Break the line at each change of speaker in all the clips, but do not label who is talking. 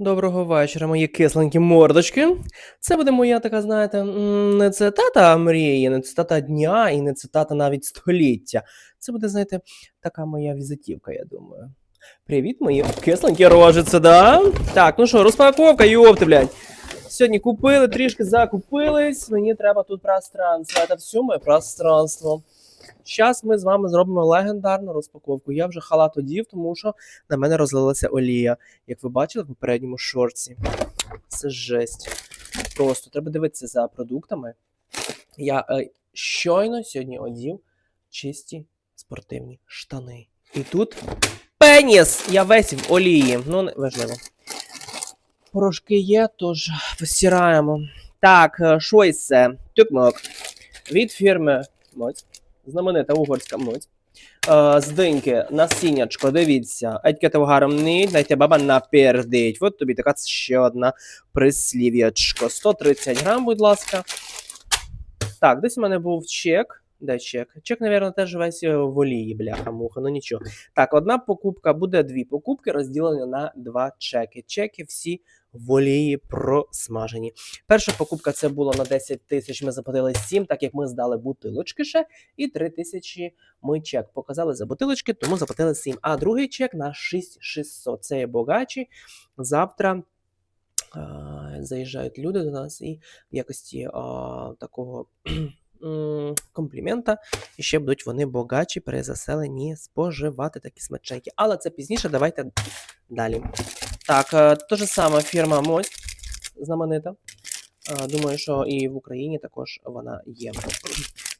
Доброго вечора, мої кисленькі мордочки. Це буде моя така, знаєте, не цитата мрії, не цитата дня і не цитата навіть століття. Це буде, знаєте, така моя візитівка, я думаю. Привіт, мої кисленькі рожиці, да? Так, ну що, розпаковка, йопти, блядь. Сьогодні купили, трішки закупились. Мені треба тут пространство. Це все моє пространство. Зараз ми з вами зробимо легендарну розпаковку. Я вже халат одів, тому що на мене розлилася олія як ви бачили в попередньому шорці. Це жесть. Просто треба дивитися за продуктами. Я е, щойно сьогодні одів чисті спортивні штани. І тут пеніс! Я весь в олії. Ну, важливо. Порошки є, тож постираємо. Так, е, що це? Тюкмок. Від фірми Моць. Знаменита угорська моць. Е, з диньки насіннячко, дивіться, етикета гарний, дайте баба напердить. От тобі така ще одна прислів'ячко. 130 грам, будь ласка. Так, десь у мене був чек. Де чек? Чек, мабуть, теж весь е, в олії, бляха муха, ну нічого. Так, одна покупка буде дві покупки, розділені на два чеки. Чеки всі в олії просмажені. Перша покупка це було на 10 тисяч. Ми заплатили 7, так як ми здали бутилочки ще, і 3 тисячі ми чек показали за бутилочки, тому заплатили 7. А другий чек на 6600. Це є богачі. Завтра заїжджають люди до нас і в якості е, такого комплімента. І ще будуть вони богачі, перезаселені, споживати такі смачненькі. Але це пізніше, давайте далі. Так, е, те ж саме фірма Мость знаменита. Е, Думаю, що і в Україні також вона є.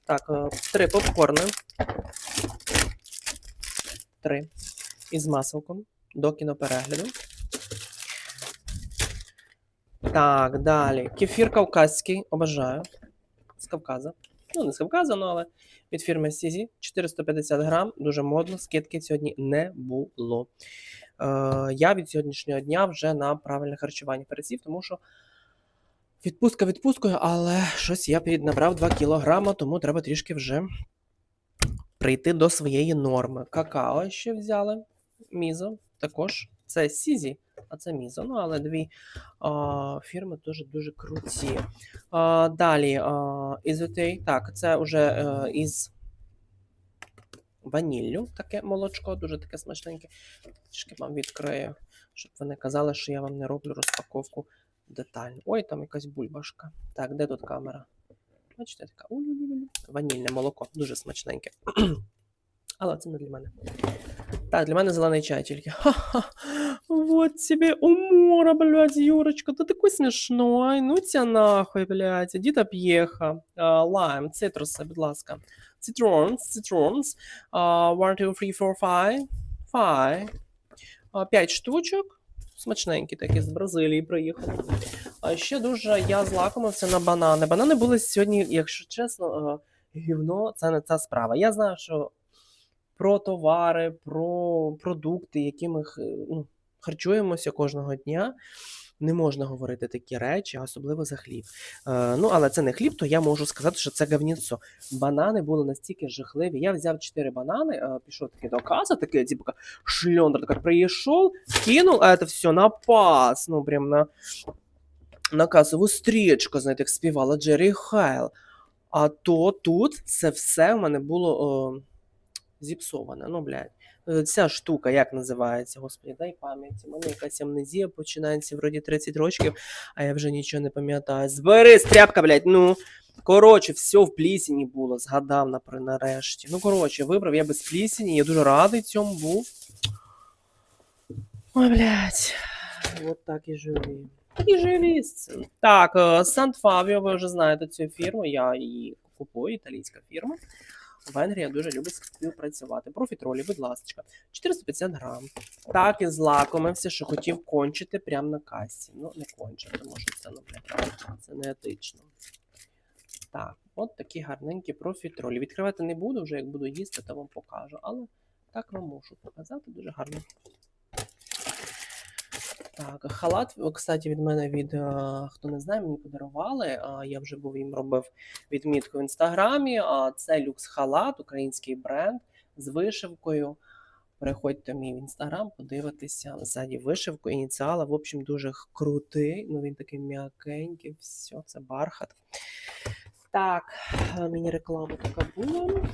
Так, е, три попкорни. Три. Із маселком до кіноперегляду. Так, далі. Кефір кавказький, обожаю. З Кавказа. Ну, не з Кавказа, ну, але від фірми Сізі. 450 грам, дуже модно, скидки сьогодні не було. Е, я від сьогоднішнього дня вже на правильне харчування пересів, тому що відпустка відпусткою, але щось я піднабрав 2 кілограма, тому треба трішки вже прийти до своєї норми. Какао ще взяли, мізо також. Це Сізі, а це Мізо. Ну, але дві а, фірми дуже дуже круті. А, далі, а, Ізотей. Так, це вже е, із ваніллю таке молочко, дуже таке смачненьке. Трішки вам відкрию, щоб ви не казали, що я вам не роблю розпаковку детально. Ой, там якась бульбашка. Так, де тут камера? Бачите, така ванільне молоко, дуже смачненьке. Але це не для мене. Так, для мене зелений чай тільки. Ха-ха. Вот тебе умора, блядь, Юрочка, ты такой смешной. Ну тебя нахуй, блядь. Та п'єха. Лайм, цитруси, будь ласка. Citrons. А, One, two, three, four, five. Five. П'ять штучок. Смачненькі такі з Бразилії приїхали. А ще дуже я злакомився на банани. Банани були сьогодні, якщо чесно, е, гівно, це не ця справа. Я знаю, що про товари, про продукти, якими х- ну, харчуємося кожного дня. Не можна говорити такі речі, особливо за хліб. Е, ну, але це не хліб, то я можу сказати, що це говніцо. Банани були настільки жахливі. Я взяв 4 банани, е, пішов таки до каси, такий, типу, шльондра, так прийшов, кинув, а це все на пас, ну, прям на, на касову стрічку, знаєте, як співала Джері Хайл. А то тут це все в мене було о, зіпсоване. Ну, блядь. Ця штука, як називається, господи, дай пам'яті. У мене якась амнезія починається вроді 30 років, а я вже нічого не пам'ятаю. Збери, стряпка, блядь, ну. Коротше, все в плісені було, згадав напри- нарешті. Ну, коротше, вибрав я без плісені, я дуже радий цьому був. Ой, блядь. От так і живі. Так І живі. Так, е, Сант Фавіо, ви вже знаєте цю фірму, я її купую, італійська фірма. Венгрія дуже любить співпрацювати. Профітролі, будь ласка, 450 грам. Так і злакомився, що хотів кончити прямо на касі. Ну, не кончив, тому що це, ну, це не етично. Так, от такі гарненькі профітролі. Відкривати не буду, вже як буду їсти, то вам покажу. Але так вам можу показати дуже гарно. Так, халат, кстати, від мене від е, хто не знає, мені подарували. Я вже був їм робив відмітку в інстаграмі. Це люкс халат, український бренд з вишивкою. Переходьте в інстаграм, подивитися ззаді вишивку, ініціали. В общем, дуже крутий. Ну він такий м'якенький, все, це бархат. Так, е, міні-реклама така була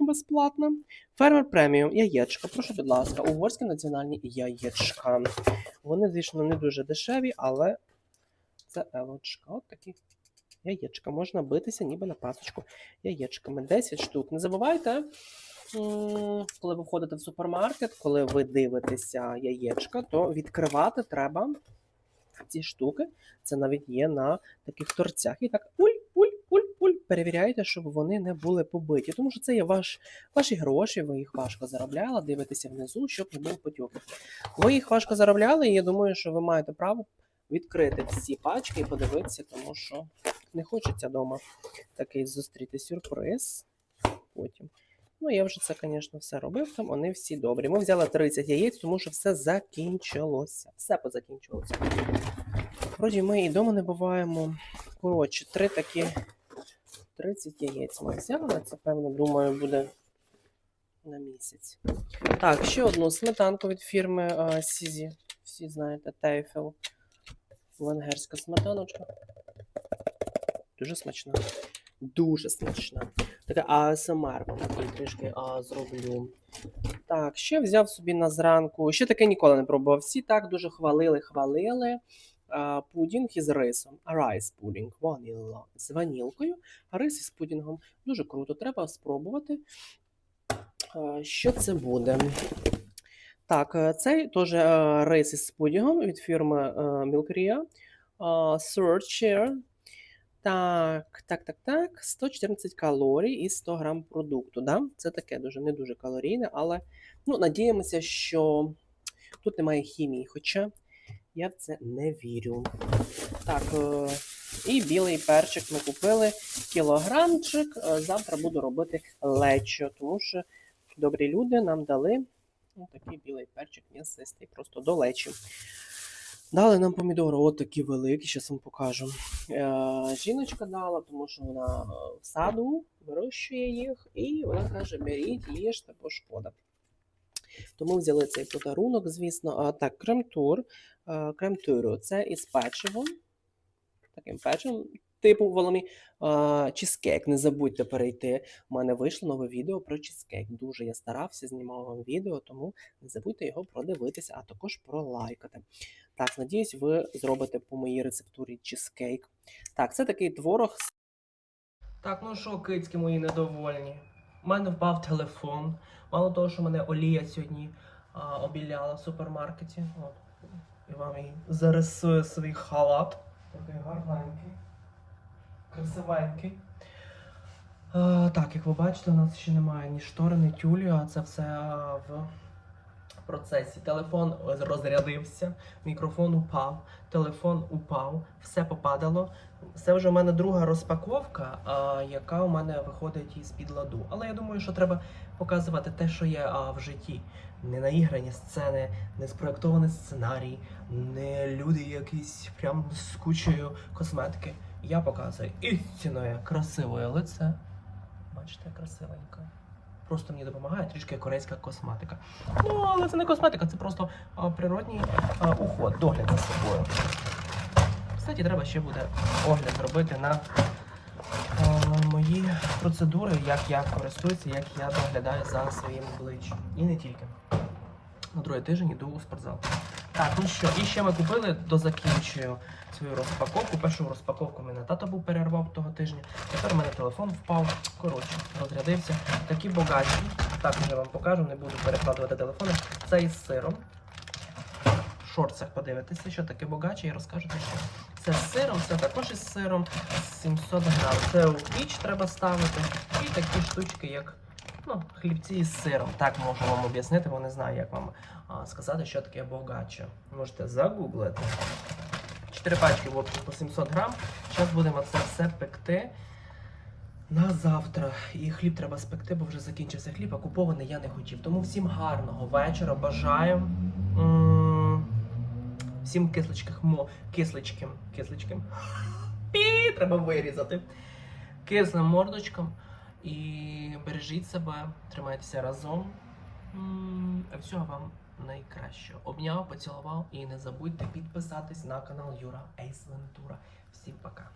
безплатна. Фермер преміум, яєчка. Прошу, будь ласка, угорські національні яєчка. Вони, звісно, не дуже дешеві, але це елочка. От такі яєчка. Можна битися ніби на пасочку. Яєчками 10 штук. Не забувайте, коли ви входите в супермаркет, коли ви дивитеся яєчка, то відкривати треба ці штуки. Це навіть є на таких торцях. І так пуль, пуль. Перевіряйте, щоб вони не були побиті. Тому що це є ваш, ваші гроші, ви їх важко заробляли. Дивитеся внизу, щоб не було потьоків. Ви їх важко заробляли, і я думаю, що ви маєте право відкрити всі пачки і подивитися, тому що не хочеться вдома такий зустріти сюрприз. Потім. Ну, я вже це, звісно, все робив, там вони всі добрі. Ми взяли 30 яєць, тому що все закінчилося. Все позакінчилося. Вроді ми і вдома не буваємо. Коротше, три такі 30 яєць ми взяли. Це, певно, думаю, буде на місяць. Так, ще одну сметанку від фірми Сізі. Всі знаєте, Тейфел. Венгерська сметаночка. Дуже смачна. Дуже смачна. Таке АСМР такий трішки а, зроблю. Так, ще взяв собі на зранку. Ще таке ніколи не пробував. Всі так дуже хвалили, хвалили. Пудінг із рисом. Райс пудінг, ваніла з ванілкою, а рис із пудінгом. Дуже круто, треба спробувати. Що це буде? Так, е, цей теж е, рис із пудінгом від фірми е, Milkria. Searcher. Так, так, так, так. 114 калорій і 100 грам продукту. Да? Це таке дуже не дуже калорійне, але ну, надіємося, що тут немає хімії, хоча я в це не вірю. Так, е, і білий перчик ми купили кілограмчик. Е, Завтра буду робити лечо, тому що добрі люди нам дали ну, такий білий перчик м'ясистий, просто до лечі. Дали нам помідори, от такі великі, зараз вам покажу. Е, жіночка дала, тому що вона е, в саду вирощує їх, і вона каже: беріть, їжте, бо шкода. Тому взяли цей подарунок, звісно. А, так, кремтур, кремтуру це із печивом. Таким печивом, типу воломі. А, чізкейк. Не забудьте перейти. У мене вийшло нове відео про чізкейк. Дуже я старався, знімав вам відео, тому не забудьте його продивитися, а також пролайкати. Так, надіюсь, ви зробите по моїй рецептурі чизкейк. Так, це такий творог. Так, ну що, кицьки мої недовольні. У мене впав телефон. Мало того, що мене Олія сьогодні а, обіляла в супермаркеті. От. І вам її зарисує свій халат. Такий гарненький, красивенький. А, так, як ви бачите, у нас ще немає ні штори, ні тюлі, а це все а, процесі. Телефон розрядився, мікрофон упав, телефон упав, все попадало. Це вже у мене друга розпаковка, а, яка у мене виходить із під ладу. Але я думаю, що треба показувати те, що є а, в житті. Не наіграні сцени, не спроєктований сценарій, не люди якісь прям з кучею косметики. Я показую істинне красиве лице. Бачите, красивенько. Просто мені допомагає трішки корейська косметика. Ну, але це не косметика, це просто а, природній а, уход, догляд за собою. Кстати, треба ще буде огляд зробити на а, мої процедури, як я користуюся, як я доглядаю за своїм обличчям. І не тільки. На другий тиждень йду у спортзал. Так, ну що, і ще ми купили, дозакінчую свою розпаковку. Першу розпаковку мене тато був перервав того тижня. Тепер у мене телефон впав. Коротше, розрядився. Такі богаті. Так вже вам покажу, не буду перекладувати телефони. Це із сиром. В шорцах подивитися, що таке богаче, і розкажу що. Це з сиром, це також із сиром 700 грам. Це у піч треба ставити. І такі штучки, як ну, хлібці із сиром. Так можу вам об'яснити, бо не знаю, як вам а, сказати, що таке богаче. Можете загуглити. Чотири пачки в по 700 грам. Зараз будемо це все пекти на завтра. І хліб треба спекти, бо вже закінчився хліб, а купований я не хотів. Тому всім гарного вечора. Бажаю. Всім кисличким, мо, кисличким, кисличким. Пі, треба вирізати. Кислим мордочком. І бережіть себе, тримайтеся разом. Всього вам найкращого. Обняв, поцілував і не забудьте підписатись на канал Юра Ейс Вентура. Всім пока.